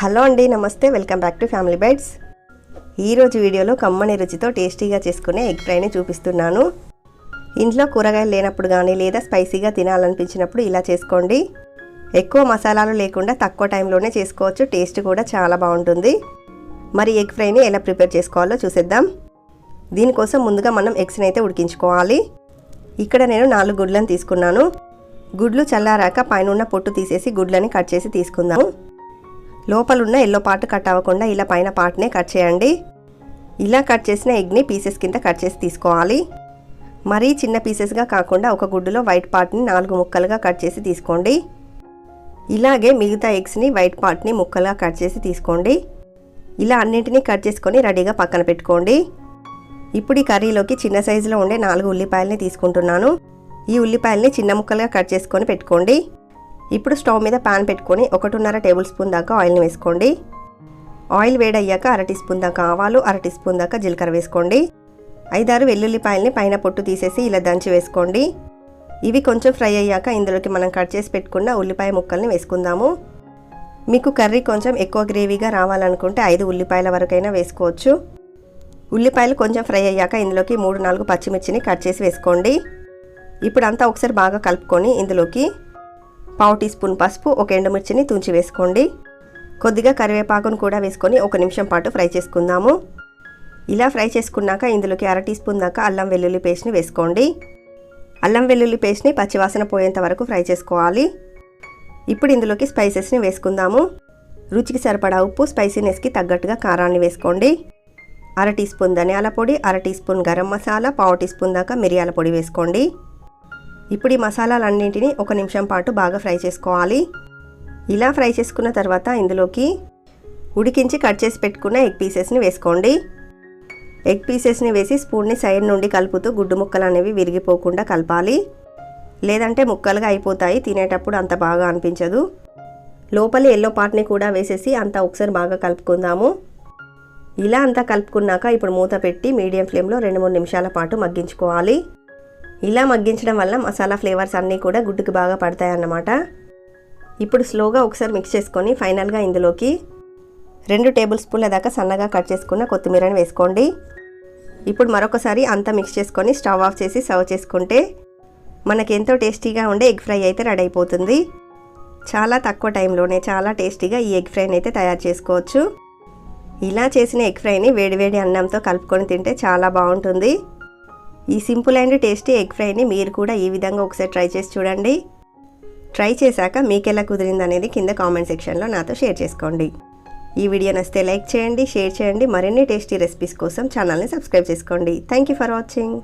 Hello అండి నమస్తే. Welcome back to family bites. ఈరోజు వీడియోలో కమ్మని రుచితో టేస్టీగా చేసుకునే ఎగ్ ఫ్రైని చూపిస్తున్నాను. ఇంట్లో కూరగాయలు లేనప్పుడు కానీ లేదా స్పైసీగా తినాలనిపించినప్పుడు ఇలా చేసుకోండి. ఎక్కువ మసాలాలు లేకుండా తక్కువ టైంలోనే చేసుకోవచ్చు. టేస్ట్ కూడా చాలా బాగుంటుంది. మరి ఎగ్ ఫ్రైని ఎలా ప్రిపేర్ చేసుకోవాలో చూసేద్దాం. దీనికోసం ముందుగా మనం ఎగ్స్ని అయితే ఉడికించుకోవాలి. ఇక్కడ నేను నాలుగు గుడ్లను తీసుకున్నాను. గుడ్లు చల్లారాక పైన ఉన్న పొట్టు తీసేసి గుడ్లని కట్ చేసి తీసుకుందాము లోపలున్న ఎల్లో పార్ట్ కట్ అవ్వకుండా ఇలా పైన పార్ట్నే కట్ చేయండి. ఇలా కట్ చేసిన ఎగ్ని పీసెస్ కింద కట్ చేసి తీసుకోవాలి. మరీ చిన్న పీసెస్గా కాకుండా ఒక గుడ్డులో వైట్ పార్ట్ని నాలుగు ముక్కలుగా కట్ చేసి తీసుకోండి. ఇలాగే మిగతా ఎగ్స్ని వైట్ పార్ట్ని ముక్కలుగా కట్ చేసి తీసుకోండి. ఇలా అన్నింటినీ కట్ చేసుకొని రెడీగా పక్కన పెట్టుకోండి. ఇప్పుడు ఈ కర్రీలోకి చిన్న సైజులో ఉండే నాలుగు ఉల్లిపాయలని తీసుకుంటున్నాను. ఈ ఉల్లిపాయల్ని చిన్న ముక్కలుగా కట్ చేసుకొని పెట్టుకోండి. ఇప్పుడు స్టవ్ మీద పాన్ పెట్టుకొని ఒకటిన్నర టేబుల్ స్పూన్ దాకా ఆయిల్ని వేసుకోండి. ఆయిల్ వేడయ్యాక అర టీ స్పూన్ దాకా ఆవాలు అర టీ స్పూన్ దాకా జీలకర్ర వేసుకోండి. ఐదారు వెల్లుల్లిపాయల్ని పైన పొట్టు తీసేసి ఇలా దంచి వేసుకోండి. ఇవి కొంచెం ఫ్రై అయ్యాక ఇందులోకి మనం కట్ చేసి పెట్టుకున్న ఉల్లిపాయ ముక్కల్ని వేసుకుందాము. మీకు కర్రీ కొంచెం ఎక్కువ గ్రేవీగా రావాలనుకుంటే ఐదు ఉల్లిపాయల వరకైనా వేసుకోవచ్చు. ఉల్లిపాయలు కొంచెం ఫ్రై అయ్యాక ఇందులోకి మూడు నాలుగు పచ్చిమిర్చిని కట్ చేసి వేసుకోండి. ఇప్పుడు అంతా ఒకసారి బాగా కలుపుకొని ఇందులోకి పావు టీ స్పూన్ పసుపు ఒక ఎండుమిర్చిని తుంచి వేసుకోండి. కొద్దిగా కరివేపాకును కూడా వేసుకొని ఒక నిమిషం పాటు ఫ్రై చేసుకుందాము. ఇలా ఫ్రై చేసుకున్నాక ఇందులోకి అర టీ స్పూన్ దాకా అల్లం వెల్లుల్లి పేస్ట్ని వేసుకోండి. అల్లం వెల్లుల్లి పేస్ట్ని పచ్చివాసన పోయేంత వరకు ఫ్రై చేసుకోవాలి. ఇప్పుడు ఇందులోకి స్పైసెస్ని వేసుకుందాము. రుచికి సరిపడా ఉప్పు స్పైసీనెస్కి తగ్గట్టుగా కారాన్ని వేసుకోండి. అర టీ స్పూన్ ధనియాల పొడి అర టీ స్పూన్ గరం మసాలా పావు టీ స్పూన్ దాకా మిరియాల పొడి వేసుకోండి. ఇప్పుడు ఈ మసాలాలన్నింటినీ ఒక నిమిషం పాటు బాగా ఫ్రై చేసుకోవాలి. ఇలా ఫ్రై చేసుకున్న తర్వాత ఇందులోకి ఉడికించి కట్ చేసి పెట్టుకున్న ఎగ్ పీసెస్ని వేసుకోండి. ఎగ్ పీసెస్ని వేసి స్పూన్ని సైడ్ నుండి కలుపుతూ గుడ్డు ముక్కలు అనేవి విరిగిపోకుండా కలపాలి. లేదంటే ముక్కలుగా అయిపోతాయి తినేటప్పుడు అంత బాగా అనిపించదు. లోపల ఎల్లో పార్ట్ని కూడా వేసేసి అంతా ఒకసారి బాగా కలుపుకుందాము. ఇలా అంతా కలుపుకున్నాక ఇప్పుడు మూత పెట్టి మీడియం ఫ్లేమ్లో రెండు మూడు నిమిషాల పాటు మగ్గించుకోవాలి. ఇలా మగ్గించడం వల్ల మసాలా ఫ్లేవర్స్ అన్నీ కూడా గుడ్డుకి బాగా పడతాయి అన్నమాట ఇప్పుడు స్లోగా ఒకసారి మిక్స్ చేసుకొని ఫైనల్గా ఇందులోకి రెండు టేబుల్ స్పూన్ల దాకా సన్నగా కట్ చేసుకున్న కొత్తిమీరని వేసుకోండి. ఇప్పుడు మరొకసారి అంతా మిక్స్ చేసుకొని స్టవ్ ఆఫ్ చేసి సర్వ్ చేసుకుంటే మనకి ఎంతో టేస్టీగా ఉండే ఎగ్ ఫ్రై అయితే రెడీ అయిపోతుంది. చాలా తక్కువ టైంలోనే చాలా టేస్టీగా ఈ ఎగ్ ఫ్రైని అయితే తయారు చేసుకోవచ్చు. ఇలా చేసిన ఎగ్ ఫ్రైని వేడివేడి అన్నంతో కలుపుకొని తింటే చాలా బాగుంటుంది. ఈ సింపుల్ అండ్ టేస్టీ ఎగ్ ఫ్రైని మీరు కూడా ఈ విధంగా ఒకసారి ట్రై చేసి చూడండి. ట్రై చేశాక మీకు ఎలా కుదిరింది అనేది కింద కామెంట్ సెక్షన్లో నాతో షేర్ చేసుకోండి. ఈ వీడియో నచ్చితే లైక్ చేయండి షేర్ చేయండి మరిన్ని టేస్టీ రెసిపీస్ కోసం ఛానల్ని సబ్స్క్రైబ్ చేసుకోండి. Thank you for watching.